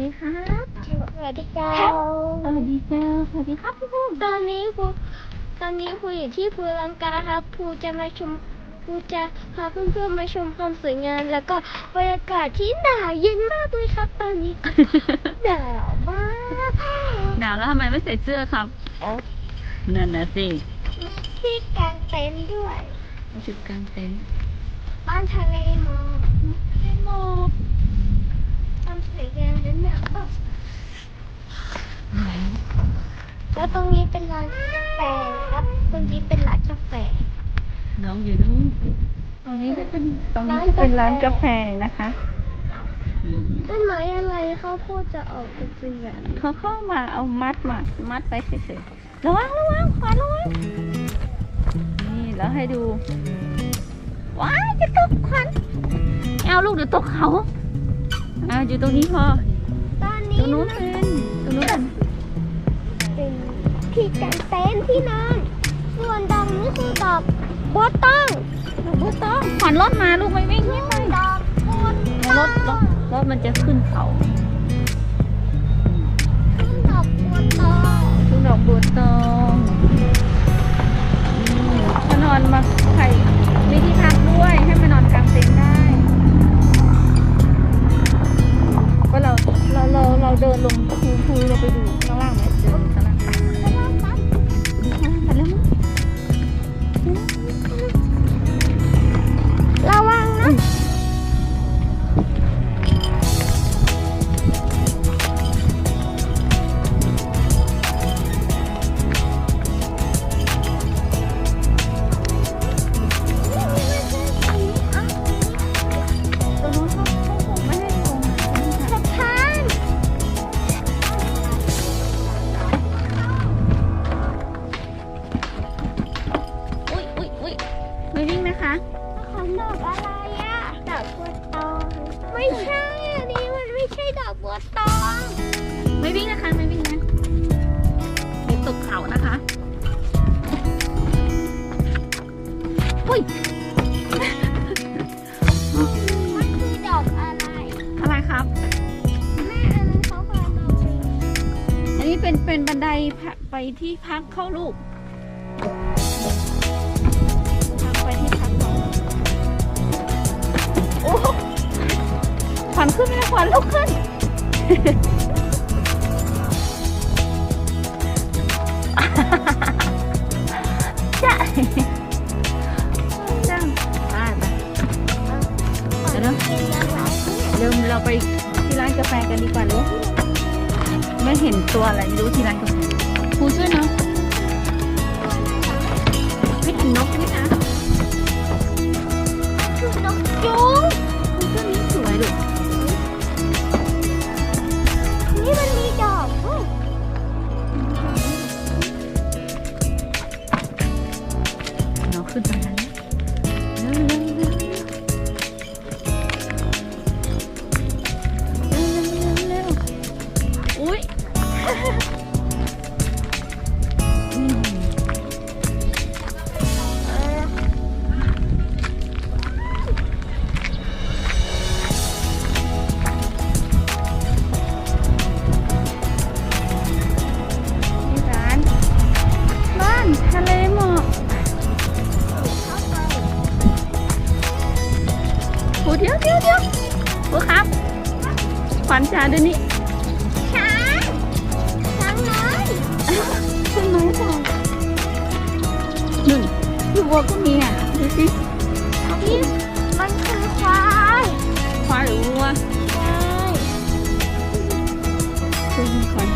ดีครับสวัสดีจ้าสวัสดีเจ้าสวัสดีครับพี่ภูมิตอนนี้ครูตอนนี้ครูอยู่ที่ภูลังกาครับครูจะมาชมครูจะพาเพื่อนๆมาชมความสวยงามแล้วก็บรรยากาศที่หนาวเย็นมากเลยครับ ตอนนี้หนาวมากหนาวแล้วทำไมไม่ใส่เสื้อครับเอ้านั่นนะสิมีที่กางเต็นท์ด้วยจุดกลางเต็นท์บ้านทะเลหมอกทะเลหมอกความสวยงามนั้นแบบแล้วต รงนี้เป็นร้านกาแฟครับตรงนี้เป็นร้านกาแฟ น้องอยู่นู้นตรงนี้ก็เป็นตรงนี้ก็เป็นร้านกาแฟนะคะอืมต้นไม้อะไรเขาพูดจะออกเป็นสีแบบเขาเข้ามาเอามัดมามัดไปเฉยๆระวังระวังขวาระวังนี่แล้วให้ดูว้ายจะตกขวัญไม่เอาลูกเดี๋ยวตกเขาอ่าอยู่ตรงนี้พอตอนตรนี้งนู้นเป็นตรงนู้นเป็นเป็น ที่กางเต็นท์ที่นอนส่วนดอกนี้คือดอกบัวต้องลูกบัวต้องขวัญรถมาลูกไม่วิ่งไม่ไปดอกบัวรถรถรถมันจะขึ้นเขาคือดอกบัวตองทุ่งดอกบัวตองอืมถ้านอนมาใครมีที่พักด้วยให้มานอนกลางเต็นท์ได้ก็เราเราเราเราเดินลงภูภูเราไปดูข้างล่างไหม วิ่งนะคะไม่วิ่งนะเดี๋ยวตกเขานะคะ อุ้ย มันคือดอกอะไร อะไรครับ แม่อันนั้นเขาพาเราไปอันนี้เป็นเป็นบันไดไปที่พักเข้าลูกทางไปที่พักเขาโอ้ขวัญขึ้นไม่ได้ขวัญลุกขึ้น ไปที่ร้านกาแฟกันดีกว่าลูกไม่เห็นตัวอะไรไม่รู้ที่ร้านกาแฟครูช่วยเนาะไม่เห็นนกใช่ไหมคะ ร้าน บ้านทะเลหมอกเข้าไปโอ้เดี๋ยวเดี๋ยวเดี๋ยวโอ้ครับ ขวัญจ๋าดูนี่ วัวก็มีอะดูสินี่มันคือควายควายหรือวัวใช่ดูมีควาย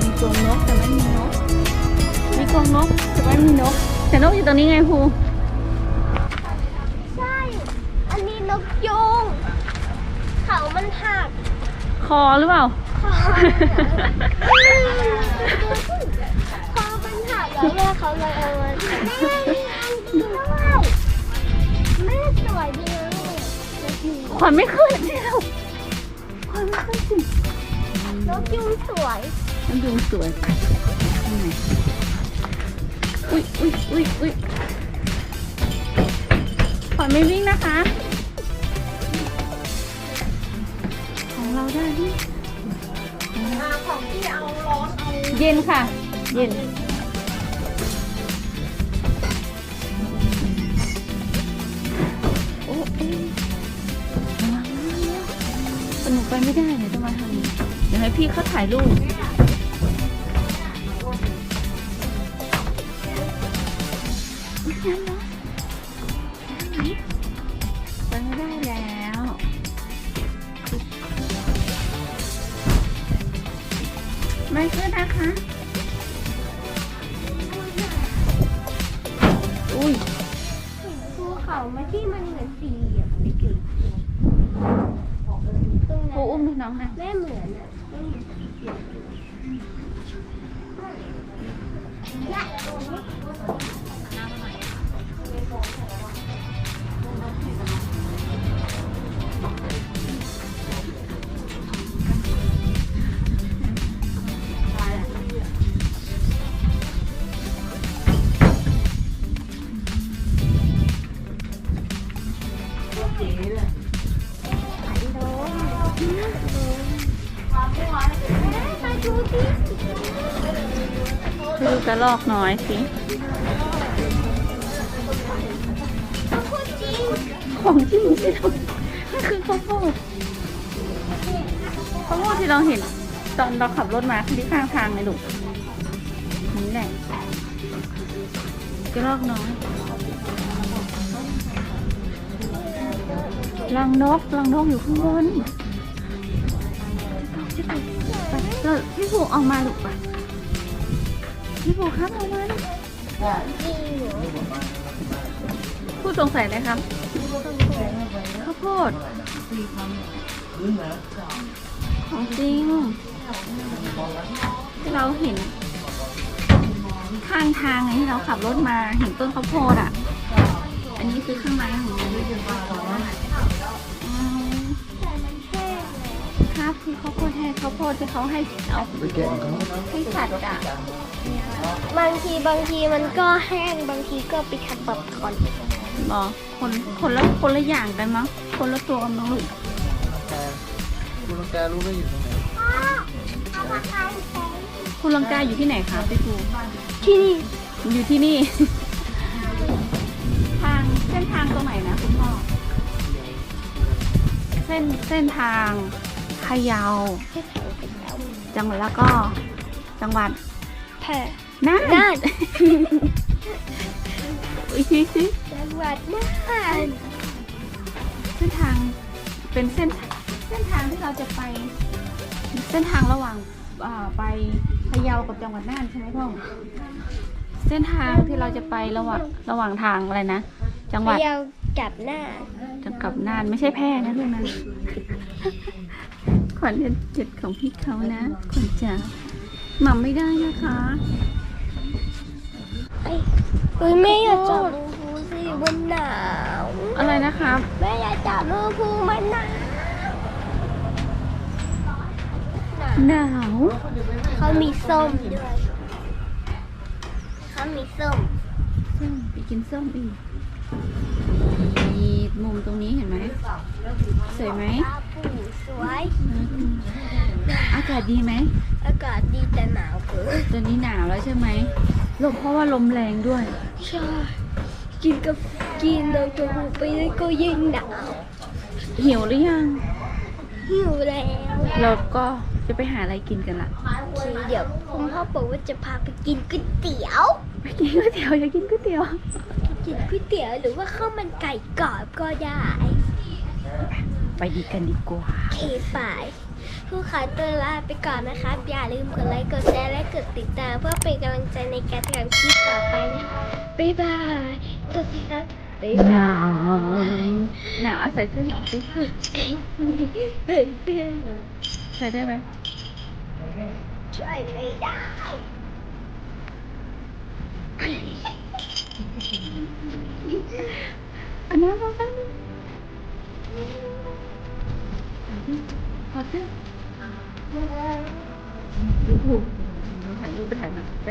มีกรงนกแต่ไม่มีนก มีกรงนกแต่ไม่มีนก แต่นกอยู่ตรงนี้ไงครูใช่ อันนี้นกยุงเขามันหัก คอหรือเปล่าคอ ขวัญไม่ขึ้นเดียวขวัญไม่ขึ้นสินกยุงสวยน้ำยุงสวยข้างในอุ้ยอุ้ยอุ้ยอุ้ยขวัญไม่วิ่งนะคะอ๋อเราได้ดิของที่เอาร้อนเอาเย็นค่ะ เย็นโอ้ หนูไปไม่ได้เลยต้องมาทางนี้เดี๋ยวให้พี่เขาถ่ายรูปไม่งั้นเนาะไปไม่ได้แล้วไม่ขึ้นนะคะ อุ้ย ภูเขามาที่มันเหมือนสี่เหลี่ยมเล็กๆ ครูอุ้มน้องนะแม่เหมือนอะ ดูกระลอกน้อยสิต้องจริงของจริงสิลูกนี่คือข้าวโพดข้าวโพดที่เราเห็นตอนเราขับรถมาที่ข้างทางไงลูกนี่แหละกระลอกน้อยรังนกรังนกอยู่ข้างบน ไปเราพี่ผูออกมาลูกไปพี่ผูครับออกมาลูกจริงเหรอผู้สงสัยเลยครับข้าวโพดของจริงที่เราเห็น ข้างทางไงที่เราขับรถมาเห็นต้นข้าวโพดอะ อันนี้คือข้างในของมัน ครับคือข้าวโพดแห้งข้าวโพดที่เขาให้เอาไปแกะเขาให้สัตว์อะบางทีบางทีมันก็แห้งบางทีก็ไปทำแบบก่อนบอกคนคนละคนละอย่างกันมั้งคนละตัวกันมั้งลูกแต่คุณลุงแกรู้ไหมอยู่ตรงไหนคุณลังกาอยู่ที่ไหนคะพี่ปูที่นี่อยู่ที่นี่ ทางเส้นทางตรงไหนนะคุณพ่อเส้นเส้นทาง พะเยาที่แถวเป็นแล้วจังหวัดแล้วก็จังหวัดแพร่น่านน่านอีกทีสิจังหวัดน่านเส้นทางเป็นเส้นเส้นทางที่เราจะไป เส้นทางระหว่างอ่าไปพะเยากับจังหวัดน่านใช่ไหมพ่อเส้นทางที่เราจะไประหว่างระหว่างทางอะไรนะจังหวัดพะเยากับน่านจะกลับน่านไม่ใช่แพร่นะลูกนะข วัญเรียนเจ็ดของพี่เขานะขวัญจ๋าหม่ำไม่ได้นะคะเอ้ยเอ้ยแม่อย่าจับมือพูสิมันหนาวอะไรนะครับแม่อย่าจับมือพูมันหนาวหนาวหนาวเขามีส้มด้วยเขามีส้มส้มไปกินส้มอีกมีมุมตรงนี้เห็นไหมสวยไหมปลาปูส วยอากาศดีไหม อากาศดีแต่หนาวเกินตอนนี้หนาวแล้วใช่ไหมลมเพราะว่าลมแรงด้วย ใช่ กินกับกินน้ำจมูกไปเลยก็ยิ่งหนาว หิวหรือยัง หิวแล้วเราก็จะไปหาอะไรกินกันละโอเคเดี๋ยวคุณพ่อบอกว่าจะพาไปกินก๋วยเตี๋ยวไปกินก๋วยเตี๋ยวอยากกินก๋วยเตี๋ยว กินก๋วยเตี๋ยวหรือว่าข้าวมันไก่กรอบก็ได้ ไปดีกันดีกว่าเคไปผู้ขายตัวลาไปก่อนนะครับอย่าลืมกดไลค์ กดแชร์ และกดติดตาม เพื่อเป็นกำลังใจในการทำคลิปต่อไปนะคะ บ๊ายบายสวัสดีครับบ๊ายหบายนาวหนาวเอาใส่เสื้อหนาวสิเพื่อนเพื่อนใส่ได้ไหมช่วยไม่ได้อันนั้นเราตั้งขอเสื้อดูถูก ถ่ายรูปไปถ่ายมาไป